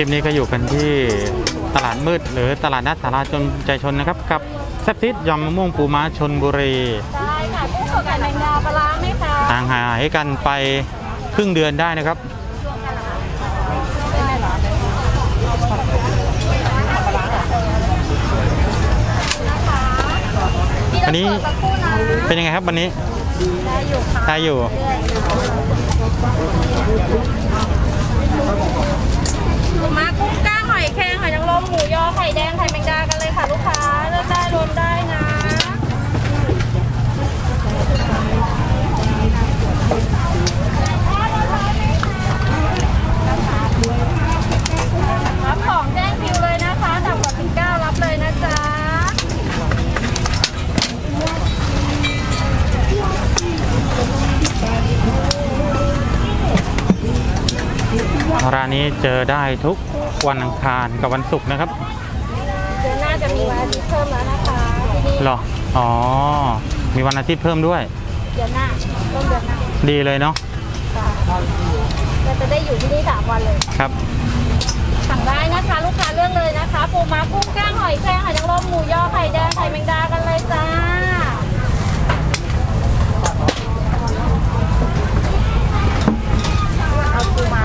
ลิปนี้ก็อยู่กันที่ตลาดมืด หรือตลาดนัดสาราจนใจชนนะครับ กับแซ่บซิดยำมะม่วงปูม้าชนบุรีได้ค่ะกุ้งสดไก่แมงดาปลาร้าไหมคะห่างหายกันไปครึ่งเดือนได้นะครับอันนี้พี่ต้องเปิดสักครู่นะเป็นยังไงครับวันนี้ได้อยู่ค่ะได้อยู่ปู มากุ้งก้างหอยแครงหอยนางรมหมูยอไข่แดงไข่แมงดากันเลยค่ะลูกค้า ร้านนี้เจอได้ทุกวันอังคารกับวันศุกร์นะครับเดือนหน้าจะมีวันอาทิตย์เพิ่มแล้วนะคะที่นี่เหรอ อ๋อ มีวันอาทิตย์เพิ่มด้วย เดือนหน้าต้นเดือนหน้าดีเลยเนาะค่ะก็จะได้อยู่ที่นี่สามวันเลย ครับ สั่งได้นะคะ ลูกค้าเลือกเลยนะคะปูม้ากุ้งก้างหอยแครงหอยนางรมหมูยอไข่แดงไข่แมงดากันเลยจ้าเอาปูม้า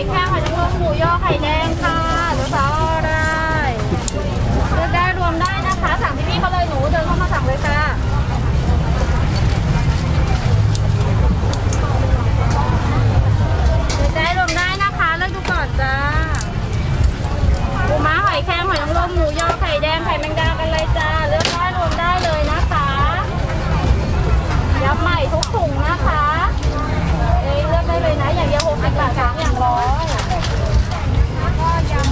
อยแครงหอยนางรมหมูยอไข่แดงค่ะเดี๋ยวสาวเอาได้เลือกได้รวมได้นะคะ สั่งที่พี่เขาเลยหนูเดินเข้ามาสั่งเลยค่ะเลือกได้รวมได้นะคะเลือกดูก่อนจ้าปูม้าหอยแครงหอยนางรมหมูยอไข่แดงไข่แมงดากันเลยจ้าเลือกได้รวมได้เลยนะคะยับใหม่ทุกถุงนะคะ เอ้ยเลือกได้เลยนะ อย่างเดียวหกสิบบาทสามอย่างร้อยแล้วก็ยำ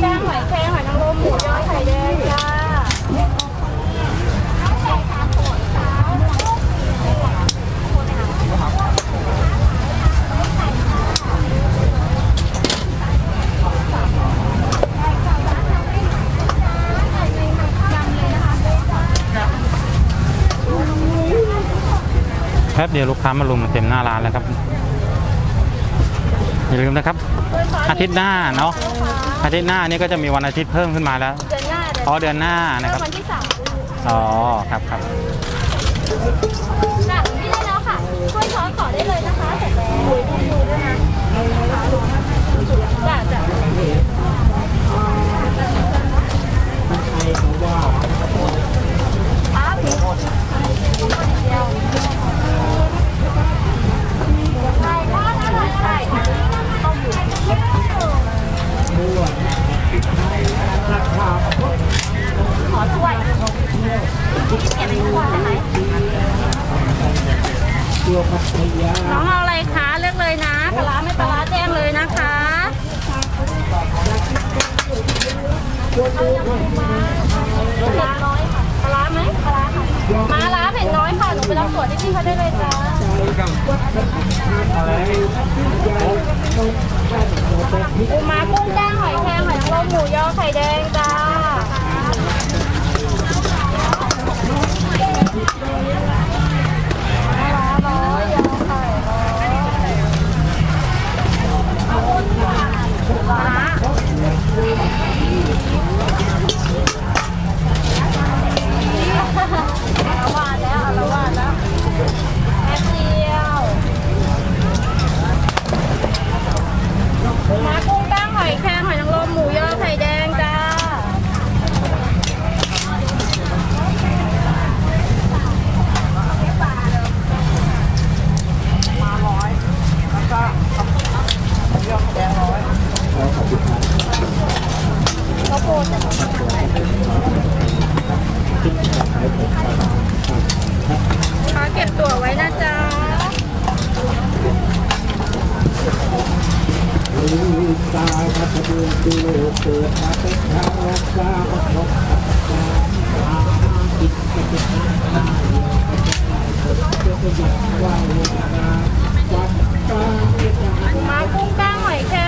แป้งหอยแครงหอยนางรมหมูยอไข่แดงจ้า แป๊บเดียวลูกค้ามารุมเต็มหน้าร้านแล้วครับ อย่าลืมนะครับ อาทิตย์หน้าเนาะอาทิตย์หน้านี่ก็จะมีวันอาทิตย์เพิ่มขึ้นมาแล้วเดือนหน้าเดือนอ๋อเดือนหน้านะครับวันที่สามอ๋อครับครับค่ะนี่ได้แล้วค่ะช่วยช้อนต่อได้เลยนะคะเสร็จแล้วดูด้วยนะจ้ะ น้องเอาอะไรคะเลือกเลยนะปลาร้าไม่ปลาร้าแจ้งเลยนะคะเผ็ดน้อยค่ะปลาร้าไหมปลาร้าค่ะมาร้าเผ็ดน้อยค่ะหนูไปรับตรวจที่พี่เขาได้เลยจ้าปูม้ากุ้งย่างหอยแครงหอยนางรมหมูยอไข่แดงจ้า ร้อยยอไข่ร้อยละวาดแล้วละวาดแล้วแป๊บเดียวมากุ้งตั้งหอยแครงหอยนางรมหมูยอไข่แดงจ้า ข้าวโพดค้าเก็บตั๋วไว้นะจ๊ะ ตาพัฒนา ดูเกิดมาเป็นชาวโลกสาวโลกจิตจะเป็นหน้าเดียวจะเป็นอย่างว่าวัดกลางอันมากุ้งก้างหอยแครง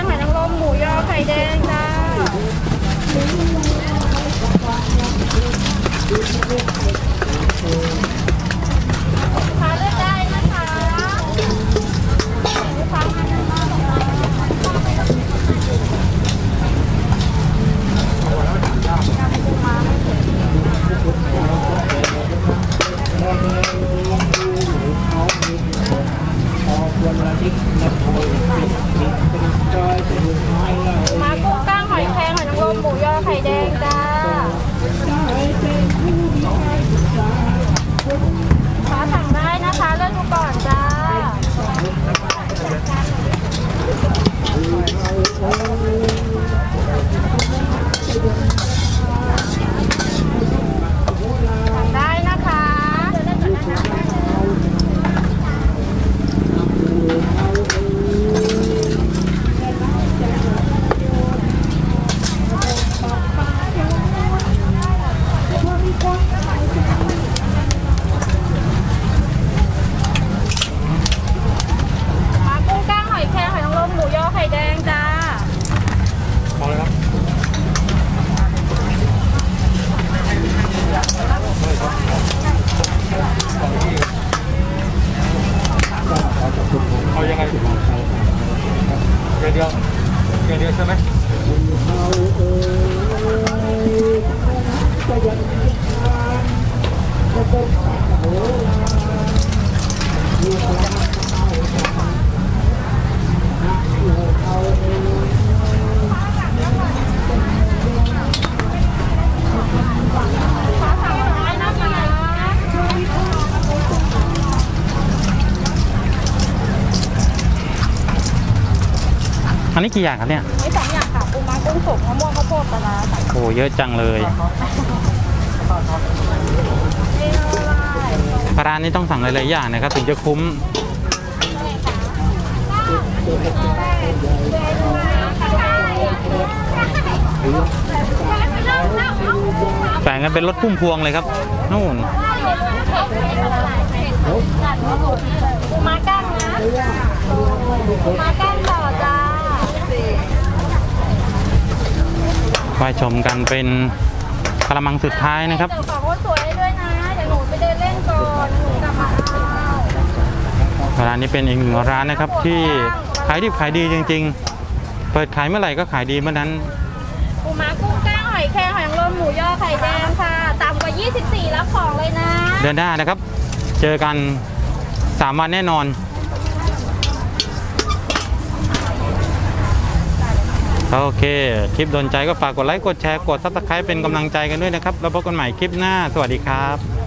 อันนี้กี่อย่างครับเนี่ยมีสองอย่างค่ะปูม้ากุ้งสุกมะม่วงข้าวโพดปลาร้าใส่โอ้เยอะจังเลยเรียกอะไรปลาร้านนี้ต้องสั่งหลายๆอย่างนะครับถึงจะคุ้มแบ่งกันเป็นรถพุ่มพวงเลยครับนู่นปูม้าก้างนะปูม้าก้างต่อจ้า ไปชมกันเป็นกระมังสุดท้ายนะครับเดี๋ยวฝากคนสวยให้ด้วยนะ เดี๋ยวหนูไปเดินเล่นก่อนหนูกลับมาเอาร้านนี้เป็นอีกหนึ่งร้านนะครับที่ขายดิบขายดีจริง ๆ เปิดขายเมื่อไหร่ก็ขายดีเมื่อนั้นปูม้ากุ้งก้างหอยแครงหอยนางรมหมูยอไข่แดงค่ะต่ำกว่า 24 รับของเลยนะ เดือนหน้านะครับ เจอกัน 3 วันแน่นอน โอเค คลิปโดนใจก็ฝากกดไลค์ กดแชร์ กดซับสไครป์เป็นกำลังใจกันด้วยนะครับ แล้วพบกันใหม่คลิปหน้า สวัสดีครับ